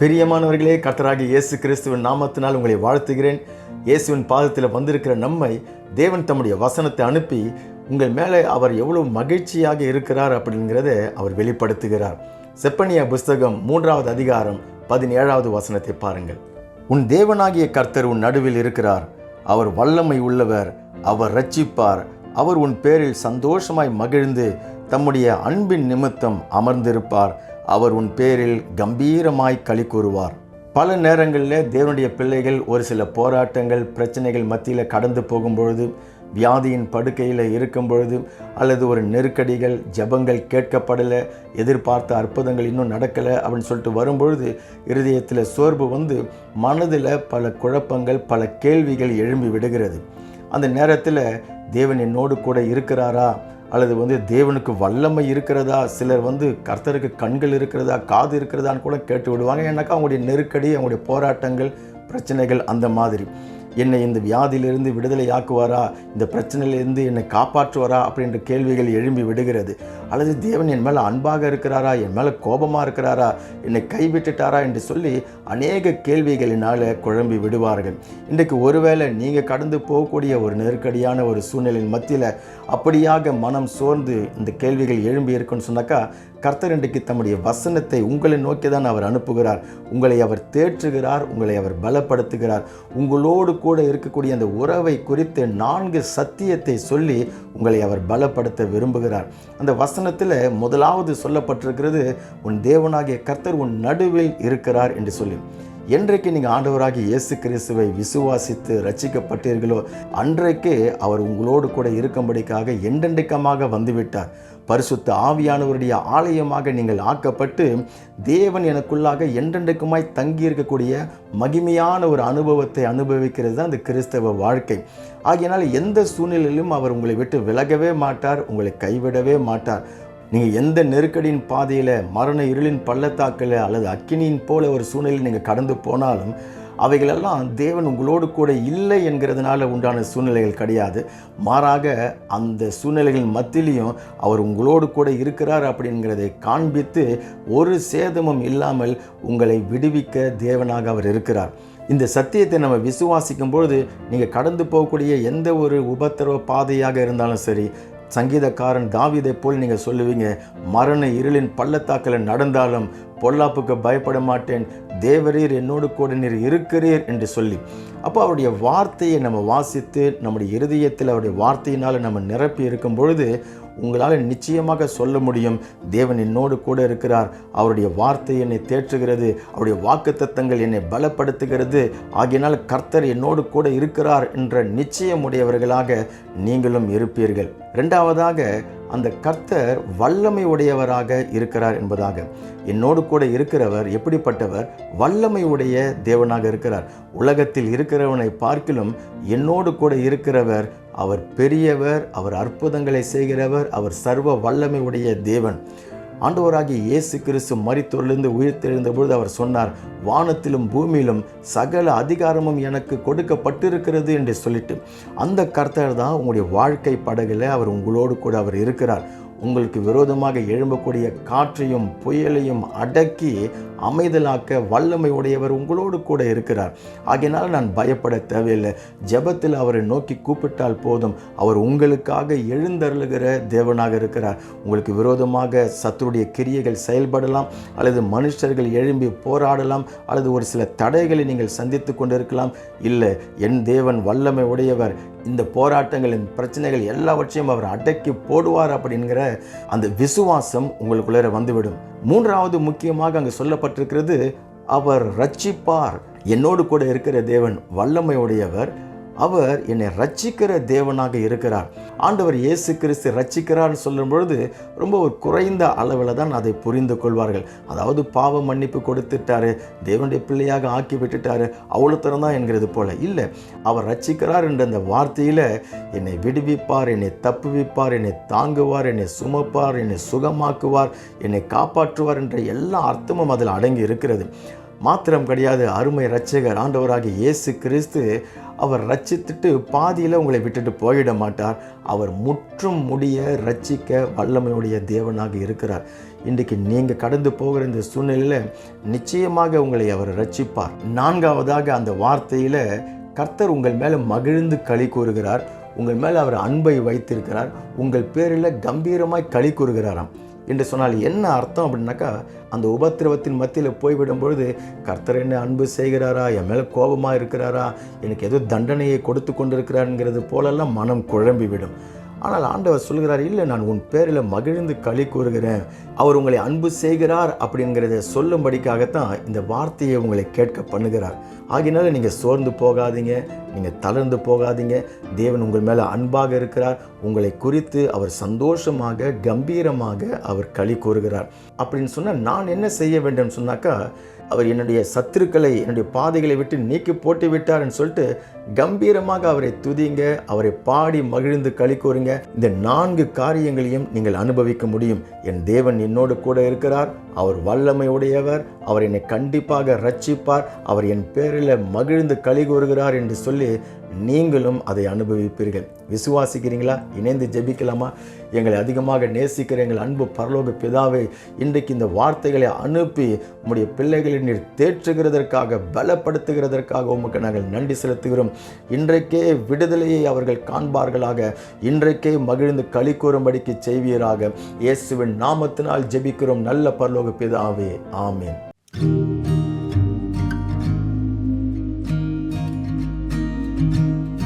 பிரியமானவர்களே கர்த்தராகிய இயேசு கிறிஸ்துவின் நாமத்தினால் உங்களை வாழ்த்துகிறேன். இயேசுவின் பாதத்தில் வந்திருக்கிற நம்மை தேவன் தம்முடைய வசனத்தை அனுப்பி உங்கள் மேலே அவர் எவ்வளவு மகிழ்ச்சியாக இருக்கிறார் அப்படிங்கிறத அவர் வெளிப்படுத்துகிறார். செப்பனியா புஸ்தகம் மூன்றாவது அதிகாரம் பதினேழாவது வசனத்தை பாருங்கள். உன் தேவனாகிய கர்த்தர் உன் நடுவில் இருக்கிறார். அவர் வல்லமை உள்ளவர் அவர் ரட்சிப்பார் அவர் உன் பேரில் சந்தோஷமாய் மகிழ்ந்து தம்முடைய அன்பின் நிமித்தம் அமர்ந்திருப்பார். அவர் உன் பேரில் கம்பீரமாய் களி கூறுவார். பல நேரங்களில் தேவனுடைய பிள்ளைகள் ஒரு சில போராட்டங்கள் பிரச்சனைகள் மத்தியில் கடந்து போகும்பொழுது வியாதியின் படுக்கையில் இருக்கும் பொழுது அல்லது ஒரு நெருக்கடிகள் ஜெபங்கள் கேட்கப்படலை எதிர்பார்த்த அற்புதங்கள் இன்னும் நடக்கலை அப்படின்னு சொல்லிட்டு வரும்பொழுது இருதயத்தில் சோர்வு வந்து மனதில் பல குழப்பங்கள் பல கேள்விகள் எழும்பி விடுகிறது. அந்த நேரத்தில் தேவன் என்னோடு கூட இருக்கிறாரா? அல்லது வந்து தேவனுக்கு வல்லமை இருக்கிறதா? சிலர் வந்து கர்த்தருக்கு கண்கள் இருக்கிறதா? காது இருக்கிறதான்னு கூட கேட்டு விடுவாங்க. ஏன்னாக்கா அவங்களுடைய நெருக்கடி அவங்களுடைய போராட்டங்கள் பிரச்சனைகள் அந்த மாதிரி. என்னை இந்த வியாதியிலிருந்து விடுதலை ஆக்குவாரா இந்த பிரச்சனையிலிருந்து என்னை காப்பாற்றுவாரா? அப்படின்ற கேள்விகள் எழும்பி விடுகிறது. அல்லது தேவன் என் மேலே அன்பாக இருக்கிறாரா? என் மேலே கோபமாக இருக்கிறாரா? என்னை கைவிட்டுட்டாரா என்று சொல்லி அநேக கேள்விகளினால் குழம்பி விடுவார்கள். இன்றைக்கு ஒருவேளை நீங்கள் கடந்து போகக்கூடிய ஒரு நெருக்கடியான ஒரு சூழ்நிலையின் மத்தியில் அப்படியாக மனம் சோர்ந்து இந்த கேள்விகள் எழும்பி இருக்குன்னு சொன்னாக்கா கர்த்தர் இன்றைக்கு தம்முடைய வசனத்தை உங்களை நோக்கி தான் அவர் அனுப்புகிறார். உங்களை அவர் தேற்றுகிறார் உங்களை அவர் பலப்படுத்துகிறார். உங்களோடு கூட இருக்கக்கூடிய அந்த உறவை குறித்து நான்கு சத்தியத்தை சொல்லி உங்களை அவர் பலப்படுத்த விரும்புகிறார். அந்த வசனத்தில் முதலாவது சொல்லப்பட்டிருக்கிறது உன் தேவனாகிய கர்த்தர் உன் நடுவில் இருக்கிறார் என்று சொல்லி. என்றைக்கு நீங்கள் ஆண்டவராகி இயேசு கிறிஸ்துவை விசுவாசித்து ரட்சிக்கப்பட்டீர்களோ அன்றைக்கு அவர் உங்களோடு கூட இருக்கும்படிக்காக என்றென்றைக்கமாக வந்துவிட்டார். பரிசுத்த ஆவியானவருடைய ஆலயமாக நீங்கள் ஆக்கப்பட்டு தேவன் எனக்குள்ளாக என்றென்றைக்குமாய் தங்கி இருக்கக்கூடிய மகிமையான ஒரு அனுபவத்தை அனுபவிக்கிறது தான் அந்த கிறிஸ்தவ வாழ்க்கை. ஆகையினால் எந்த சூழ்நிலையிலும் அவர் உங்களை விட்டு விலகவே மாட்டார் உங்களை கைவிடவே மாட்டார். நீங்கள் எந்த நெருக்கடியின் பாதையில் மரண இருளின் பள்ளத்தாக்கில் அல்லது அக்கினியின் போல ஒரு சூழ்நிலையில் நீங்கள் கடந்து போனாலும் அவைகளெல்லாம் தேவன் உங்களோடு கூட இல்லை என்கிறதுனால உண்டான சூழ்நிலைகள் கிடையாது. மாறாக அந்த சூழ்நிலைகள் மத்தியிலையும் அவர் உங்களோடு கூட இருக்கிறார் அப்படிங்கிறதை காண்பித்து ஒரு சேதமும் இல்லாமல் உங்களை விடுவிக்க தேவனாக அவர் இருக்கிறார். இந்த சத்தியத்தை நம்ம விசுவாசிக்கும் பொழுது நீங்கள் கடந்து போகக்கூடிய எந்த ஒரு உபத்திரவ பாதையாக இருந்தாலும் சரி சங்கீதக்காரன் தாவிதை போல் நீங்கள் சொல்லுவீங்க மரண இருளின் பள்ளத்தாக்கில் நடந்தாலும் பொல்லாப்புக்கு பயப்பட மாட்டேன் தேவரீர் என்னோடு கூட நீர் இருக்கிறீர் என்று சொல்லி அப்போ அவருடைய வார்த்தையை நம்ம வாசித்து நம்முடைய இருதயத்தில் அவருடைய வார்த்தையினால் நம்ம நிரப்பி இருக்கும் பொழுது உங்களால் நிச்சயமாக சொல்ல முடியும் தேவன் என்னோடு கூட இருக்கிறார் அவருடைய வார்த்தை என்னை தேற்றுகிறது அவருடைய வாக்குத்தத்தங்கள் என்னை பலப்படுத்துகிறது ஆகினால் கர்த்தர் என்னோடு கூட இருக்கிறார் என்ற நிச்சயமுடையவர்களாக நீங்களும் இருப்பீர்கள். ரெண்டாவதாக அந்த கர்த்தர் வல்லமை உடையவராக இருக்கிறார் என்பதாக. என்னோடு கூட இருக்கிறவர் எப்படிப்பட்டவர்? வல்லமை உடைய தேவனாக இருக்கிறார். உலகத்தில் இருக்கிறவனை பார்க்கிலும் என்னோடு கூட இருக்கிறவர் அவர் பெரியவர் அவர் அற்புதங்களை செய்கிறவர் அவர் சர்வ வல்லமை உடைய தேவன். ஆண்டவராகிய இயேசு கிறிஸ்து மறித்தோரிலிருந்து உயிர்த்தெழுந்த பொழுது அவர் சொன்னார் வானத்திலும் பூமியிலும் சகல அதிகாரமும் எனக்கு கொடுக்கப்பட்டிருக்கிறது என்று சொல்லிட்டு அந்த கர்த்தர் தான் உங்களுடைய வாழ்க்கை படகுல அவர் உங்களோடு கூட அவர் இருக்கிறார். உங்களுக்கு விரோதமாக எழும்பக்கூடிய காற்றையும் புயலையும் அடக்கி அமைதலாக்க வல்லமை உடையவர் உங்களோடு கூட இருக்கிறார். ஆகையினால் நான் பயப்பட தேவையில்லை. ஜெபத்தில் அவரை நோக்கி கூப்பிட்டால் போதும். அவர் உங்களுக்காக எழுந்தருளுகிற தேவனாக இருக்கிறார். உங்களுக்கு விரோதமாக சத்துருடைய கிரியைகள் செயல்படலாம் அல்லது மனுஷர்கள் எழும்பி போராடலாம் அல்லது ஒரு சில தடைகளை நீங்கள் சந்தித்து கொண்டிருக்கலாம். இல்லை என் தேவன் வல்லமை உடையவர் இந்த போராட்டங்களின் பிரச்சனைகள் எல்லாவற்றையும் அவர் அடக்கி போடுவார் அப்படிங்கிற அந்த விசுவாசம் உங்களுக்குள்ளே வந்துவிடும். மூன்றாவது முக்கியமாக அங்கே சொல்லப்பட்டிருக்கிறது அவர் ரட்சிப்பார். என்னோடு கூட இருக்கிற தேவன் வல்லமையுடையவர். அவர் என்னை ரட்சிக்கிற தேவனாக இருக்கிறார். ஆண்டவர் இயேசு கிறிஸ்து ரட்சிக்கிறார்னு சொல்லும் பொழுது ரொம்ப ஒரு குறைந்த அளவில் தான் அதை புரிந்து கொள்வார்கள். அதாவது பாவ மன்னிப்பு கொடுத்துட்டாரு தேவனுடைய பிள்ளையாக ஆக்கி விட்டுட்டாரு அவ்வளோ தரம் தான் என்கிறது போல. இல்லை அவர் ரட்சிக்கிறார் என்ற அந்த வார்த்தையில் என்னை விடுவிப்பார் என்னை தப்புவிப்பார் என்னை தாங்குவார் என்னை சுமப்பார் என்னை சுகமாக்குவார் என்னை காப்பாற்றுவார் என்ற எல்லா அர்த்தமும் அதில் அடங்கி இருக்கிறது. மாத்திரம் கிடையாது அருமை ரட்சகர் ஆண்டவராகிய இயேசு கிறிஸ்து அவர் ரட்சித்துட்டு பாதியில் உங்களை விட்டுட்டு போயிட மாட்டார். அவர் முற்றும் முடிய ரட்சிக்க வல்லமையுடைய தேவனாக இருக்கிறார். இன்றைக்கு நீங்கள் கடந்து போகிற இந்த சூழ்நிலையில் நிச்சயமாக உங்களை அவர் ரட்சிப்பார் நான்காவதாக அந்த வார்த்தையில் கர்த்தர் உங்கள் மேலே மகிழ்ந்து களி கூறுகிறார். உங்கள் மேலே அவர் அன்பை வைத்திருக்கிறார். உங்கள் பேரில் கம்பீரமாய் களி கூறுகிறாராம். என்று சொன்னால் என்ன அர்த்தம் அப்படின்னாக்கா அந்த உபத்திரவத்தின் மத்தியில் போய்விடும் பொழுது கர்த்தர் என்ன அன்பு செய்கிறாரா? என் மேலே கோபமாக இருக்கிறாரா? எனக்கு ஏதோ தண்டனையை கொடுத்து கொண்டிருக்கிறாருங்கிறது போலெல்லாம் மனம் குழம்பிவிடும். ஆனால் ஆண்டவர் சொல்கிறார் இல்லை நான் உன் பேரில் மகிழ்ந்து களி கூறுகிறேன். அவர் உங்களை அன்பு செய்கிறார் அப்படிங்கிறத சொல்லும்படிக்காகத்தான் இந்த வார்த்தையை உங்களை கேட்க பண்ணுகிறார். ஆகினால நீங்கள் சோர்ந்து போகாதீங்க நீங்கள் தளர்ந்து போகாதீங்க. தேவன் உங்கள் மேலே அன்பாக இருக்கிறார். உங்களை குறித்து அவர் சந்தோஷமாக கம்பீரமாக அவர் களி கூறுகிறார். அப்படின்னு சொன்னால் நான் என்ன செய்ய வேண்டும் சொன்னாக்கா அவர் என்னுடைய சத்துருக்களை என்னுடைய பாதைகளை விட்டு நீக்கி போட்டு விட்டார்னு சொல்லிட்டு கம்பீரமாக அவரை துதிங்க அவரை பாடி மகிழ்ந்து களி கூறுங்க. இந்த நான்கு காரியங்களையும் நீங்கள் அனுபவிக்க முடியும். என் தேவன் என்னோடு கூட இருக்கிறார். அவர் வல்லமை உடையவர். அவர் என்னை கண்டிப்பாக ரட்சிப்பார். அவர் என் பேரில் மகிழ்ந்து களி கூறுகிறார் என்று சொல்லி நீங்களும் அதை அனுபவிப்பீர்கள். விசுவாசிக்கிறீங்களா இணைந்து ஜெபிக்கலாமா? எங்களை அதிகமாக நேசிக்கிற எங்கள் அன்பு பரலோக பிதாவை இன்றைக்கு இந்த வார்த்தைகளை அனுப்பி உம்முடைய பிள்ளைகளை நீர் தேற்றுகிறதற்காக பலப்படுத்துகிறதற்காக உமக்கு நாங்கள் நன்றி செலுத்துகிறோம். இன்றைக்கே விடுதலையை அவர்கள் காண்பார்களாக. இன்றைக்கே மகிழ்ந்து களி கூறும்படிக்கு செய்வீராக. இயேசுவின் நாமத்தினால் ஜெபிக்கிறோம். நல்ல பரலோக பிதாவே. ஆமீன்.